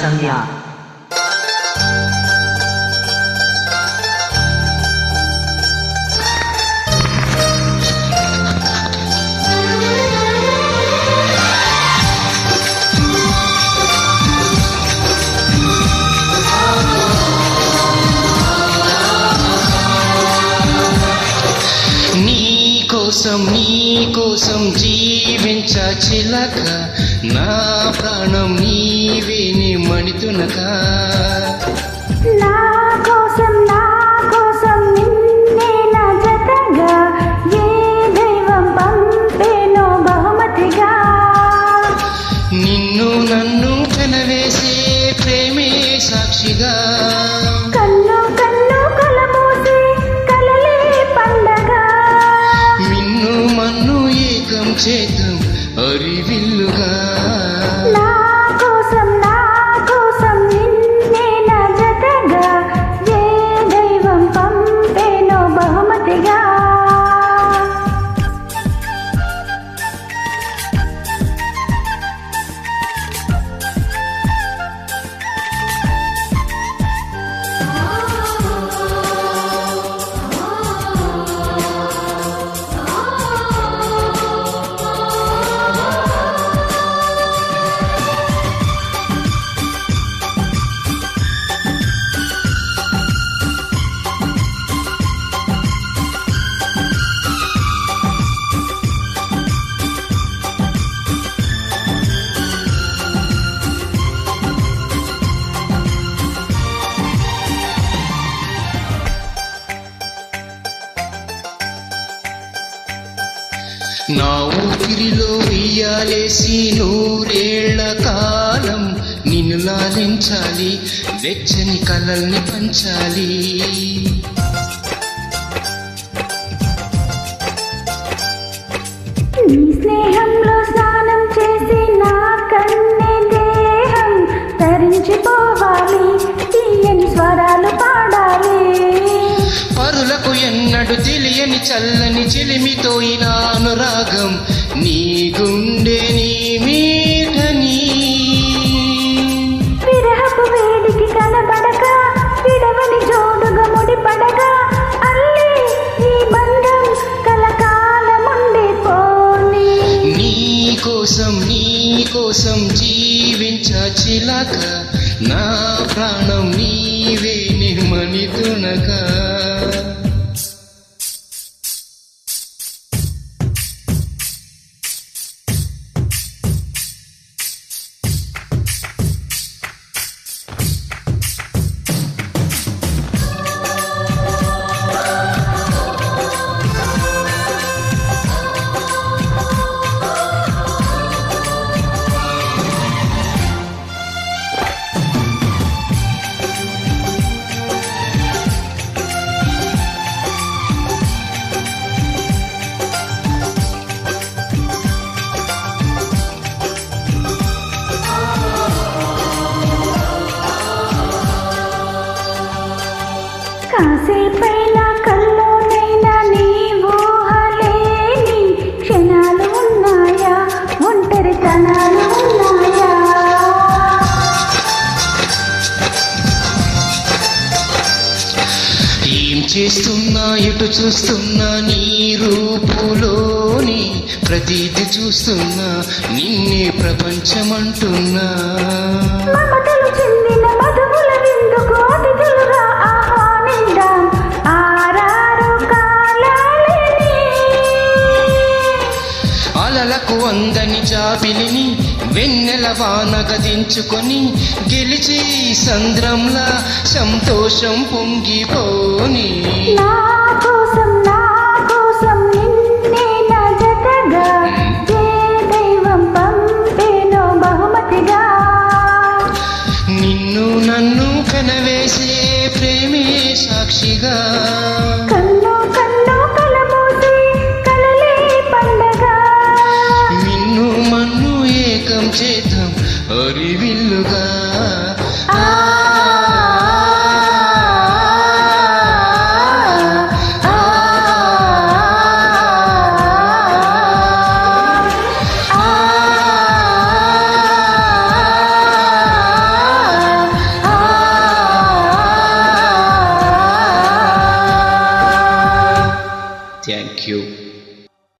by నీ కోసం నీ కోసం జీవించ చిలక నా ప్రాణం నీవే. మణితునక నా కోసం నా కోసం నిన్నే నా జతగా ఏ దైవం పంపేనో బహుమతిగా? నిన్ను ప్రేమే సాక్షిగా. కన్ను కన్ను కలమూసి కలలే పండగ. మిన్ను మన్ను ఏకం చేతం అరివిల్లుగా. నా నా ఊపిరిలో వెయ్యాలేసి నూరేళ్ళ కాలం నిన్ను లాలించాలి వెచ్చని కలల్ని పంచాలి. చల్లని చిలిమితో అనురాగం నీ గుండె నీ మీటని విరహపు వేడికి కనబడక విడవని జోడుగా ముడిపడక అల్లి ఈ బంధం కలకాలముండిపోని నీ కోసం నీ కోసం జీవించ చిలక నా ప్రాణం నీవే నిర్మణితునక కాసేపైనా చేస్తున్నా ఎటు చూస్తున్నా నీ రూపులోని. ప్రతీది చూస్తున్నా నిన్నే ప్రపంచమంటున్నా. అలలకు అందని జాబిలిని వెన్నెల వాన గదించుకొని గెలిచి సంద్రంలా సంతోషం పొంగిపోని.